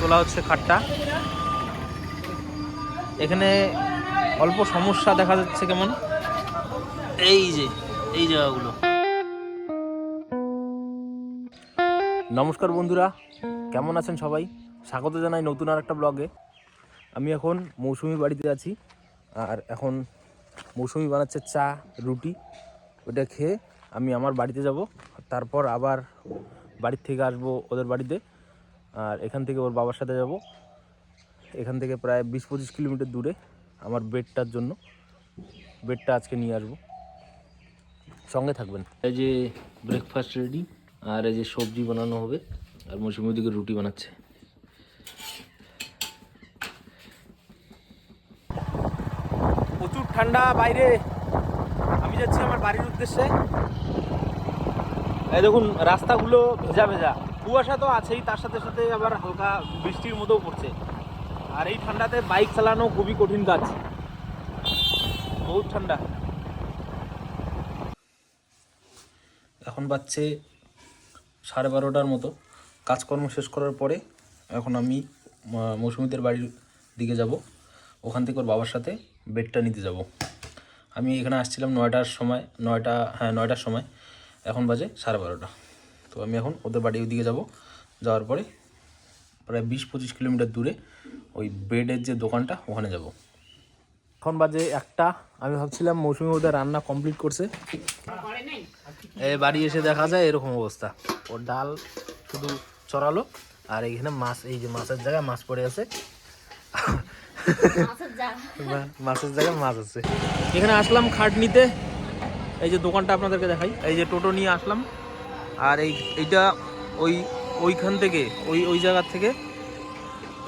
তোলা হচ্ছে খাটটা। এখানে অল্প সমস্যা দেখা যাচ্ছে কেমন? এই যে এই জায়গাগুলো। নমস্কার বন্ধুরা কেমন আছেন সবাই? স্বাগত জানাই নতুন আর একটা ব্লগে। আমি এখন মৌসুমি বাড়িতে আছি আর এখন মৌসুমি বানাচ্ছে চা রুটি। ওটা খেয়ে আমি আমার বাড়িতে যাব তারপর আবার বাড়ির থেকে আসব ওদের বাড়িতে। আর এখান থেকে ওর বাবার সাথে যাব। এখান থেকে প্রায় বিশ পঁচিশ কিলোমিটার দূরে আমার বেডটার জন্য। বেডটা আজকে নিয়ে আসব। সঙ্গে থাকবেন। এই যে ব্রেকফাস্ট রেডি আর এই যে সবজি বানানো হবে আর মৌসুমি ওদিকে রুটি বানাচ্ছে। প্রচুর ঠান্ডা বাইরে। আমি যাচ্ছি আমার বাড়ির উদ্দেশ্যে। এই দেখুন রাস্তাগুলো ভেজা ভেজা। কুয়াশা তো আছেই, তার সাথে সাথে আবার হালকা বৃষ্টির মতোও পড়ছে। আর এই ঠান্ডাতে বাইক চালানো খুবই কঠিন কাজ। বহুত ঠান্ডা। এখন বাজছে সাড়ে বারোটার মতো। কাজকর্ম শেষ করার পরে এখন আমি মৌসুমীদের বাড়ির দিকে যাব। ওখান থেকে ওর বাবার সাথে বেডটা নিতে যাব। আমি এখানে আসছিলাম নয়টার সময়, নয়টা হ্যাঁ নয়টার সময়। এখন বাজে সাড়ে বারোটা। আমি এখন ওদের বাড়ির দিকে যাব। যাওয়ার পরে প্রায় বিশ পঁচিশ কিলোমিটার দূরে ওই বেডের যে দোকানটা ওখানে যাব। এখন বাজে একটা। আমি ভাবছিলাম মৌসুমি ওদের রান্না কমপ্লিট করছে। এই বাড়ি এসে দেখা যায় এরকম অবস্থা। ওর ডাল শুধু চড়ালো আর এইখানে মাছ এই যে মাছের জায়গায় মাছ পড়ে আছে। মাছের জায়গায় মাছ আছে। এখানে আসলাম খাট নিতে এই যে দোকানটা আপনাদেরকে দেখাই। এই যে টোটো নিয়ে আসলাম। আর এই এইটা ওই ওইখান থেকে ওই ওই জায়গার থেকে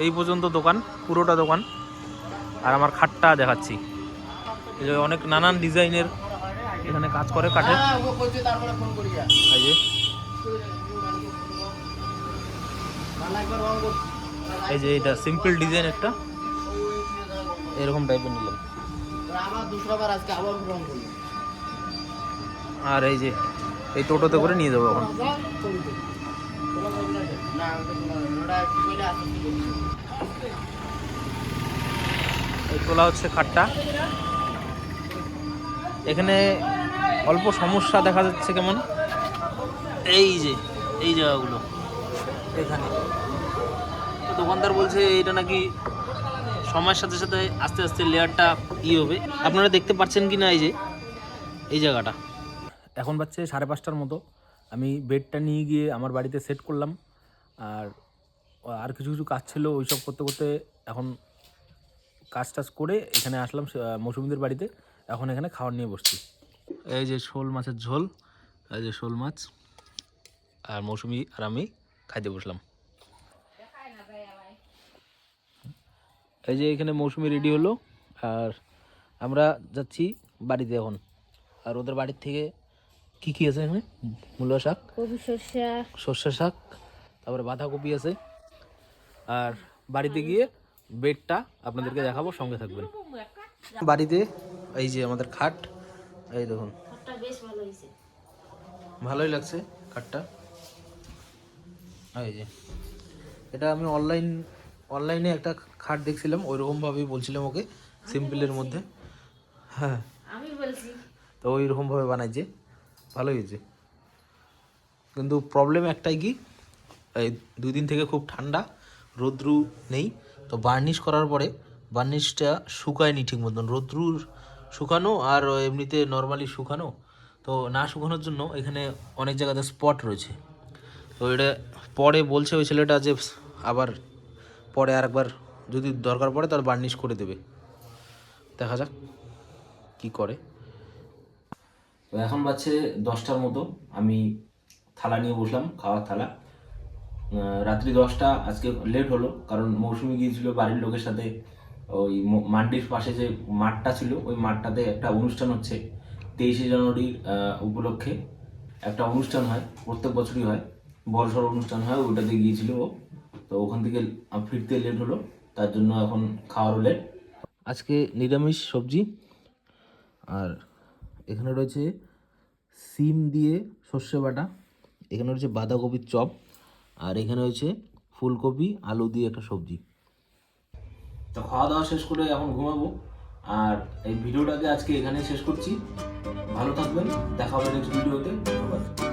এই পর্যন্ত দোকান পুরোটা দোকান। আর আমার খাটটা দেখাচ্ছি। অনেক নানান ডিজাইনের এখানে কাজ করে কাঠের। এই যে। এই যে এটা সিম্পল ডিজাইন একটা। এরকম টাইপের নিলাম। আর এই যে এই টোটোতে করে নিয়ে যাব এখন। তোলা হচ্ছে খাটটা। এখানে অল্প সমস্যা দেখা যাচ্ছে কেমন? এই যে, এই জায়গাগুলো, এখানে। দোকানদার বলছে এটা নাকি সময়ের সাথে সাথে আস্তে আস্তে লেয়ারটা ই হবে। আপনারা দেখতে পাচ্ছেন কি না এই যে, এই জায়গাটা? এখন বাচ্চে সাড়ে পাঁচটার মতো। আমি বেডটা নিয়ে গিয়ে আমার বাড়িতে সেট করলাম। আর আর কিছু কিছু কাজ ছিল, ওইসব করতে করতে এখন কাজ টাজ করে এখানে আসলাম মৌসুমীদের বাড়িতে। এখন এখানে খাবার নিয়ে বসছি। এই যে শোল মাছের ঝোল, এই যে শোল মাছ, আর মৌসুমি আর আমি খাইতে বসলাম। এই যে এখানে মৌসুমি রেডি হলো, আর আমরা যাচ্ছি বাড়িতে এখন। আর ওদের বাড়ির থেকে কি কি আছে এখানে? মূলো শাক কবি শস্যা সর্ষে শাক তারপরে বাঁধাকপি আছে। আর বাড়িতে গিয়ে বেডটা আপনাদেরকে দেখাবো সঙ্গে থাকবেন। বাড়িতে এই যে আমাদের খাট এই দেখুন। ভালোই লাগছে খাটটা। এই যে। এটা আমি অনলাইন অনলাইনে একটা খাট দেখছিলাম ওইরকমভাবেই বলছিলাম ওকে সিম্পলের মধ্যে। হ্যাঁ। আমি বলছি। তো ওই রকমভাবে বানাইছে। ভালোই হয়েছে। কিন্তু প্রবলেম একটাই কি, এই দুই দিন থেকে খুব ঠান্ডা, রোদ্রু নেই, তো বার্নিশ করার পরে বার্নিশটা শুকায়নি ঠিক মতন। রোদ্রুর শুকানো আর এমনিতে নর্মালি শুকানো, তো না শুকানোর জন্য এখানে অনেক জায়গাতে স্পট রয়েছে। তো এটা পরে বলছে ওই ছেলেটা যে আবার পরে আরেকবার যদি দরকার পড়ে তাহলে বার্নিশ করে দেবে। দেখা যাক কি করে। তো এখন বাজছে দশটার মতো। আমি থালা নিয়ে বসলাম খাওয়ার থালা। রাত্রি দশটা আজকে লেট হলো কারণ মৌসুমি গিয়েছিল বাড়ির লোকের সাথে ওই মান্ডির পাশে যে মাঠটা ছিল ওই মাঠটাতে একটা অনুষ্ঠান হচ্ছে। তেইশে জানুয়ারি আহ, উপলক্ষে একটা অনুষ্ঠান হয় প্রত্যেক বছরই হয়। বড়সড় অনুষ্ঠান হয় ওইটাতে গিয়েছিল ও। তো ওখান থেকে ফিরতে লেট হলো তার জন্য এখন খাওয়ারও লেট আজকে নিরামিষ সবজি আর এখানে রয়েছে সিম দিয়ে সর্ষে বাটা, এখানে রয়েছে বাঁধাকপির চপ, আর এখানে রয়েছে ফুলকপি, আলু দিয়ে একটা সবজি। তো খাওয়া দাওয়া শেষ করে এখন ঘুমাবো, আর এই ভিডিওটাকে আজকে এখানে শেষ করছি। ভালো থাকবেন, দেখা হবে নেক্সট ভিডিওতে ধন্যবাদ।